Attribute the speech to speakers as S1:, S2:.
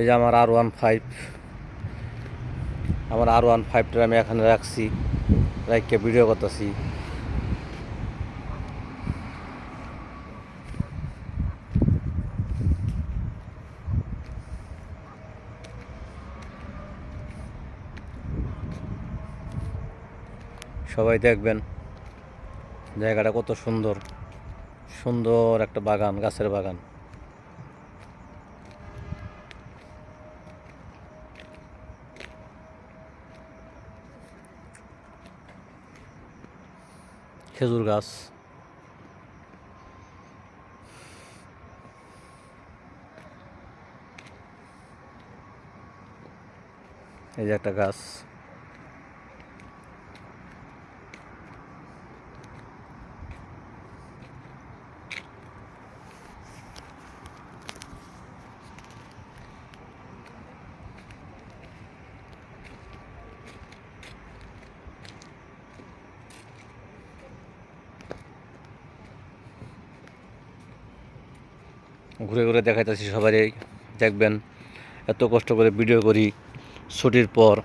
S1: এই যে আমার আর ওয়ান ফাইভ আমার আর ওয়ান ফাইভটা আমি এখানে রাখছি রাখকে ভিডিও করতেছি। সবাই দেখবেন, জায়গাটা কত সুন্দর সুন্দর একটা বাগান, গাছের বাগান। খেজুর গাছ। এই যে একটা গাছ। ঘুরে ঘুরে দেখাইতেছি সবারই। দেখবেন এত কষ্ট করে ভিডিও করি ছুটির পর।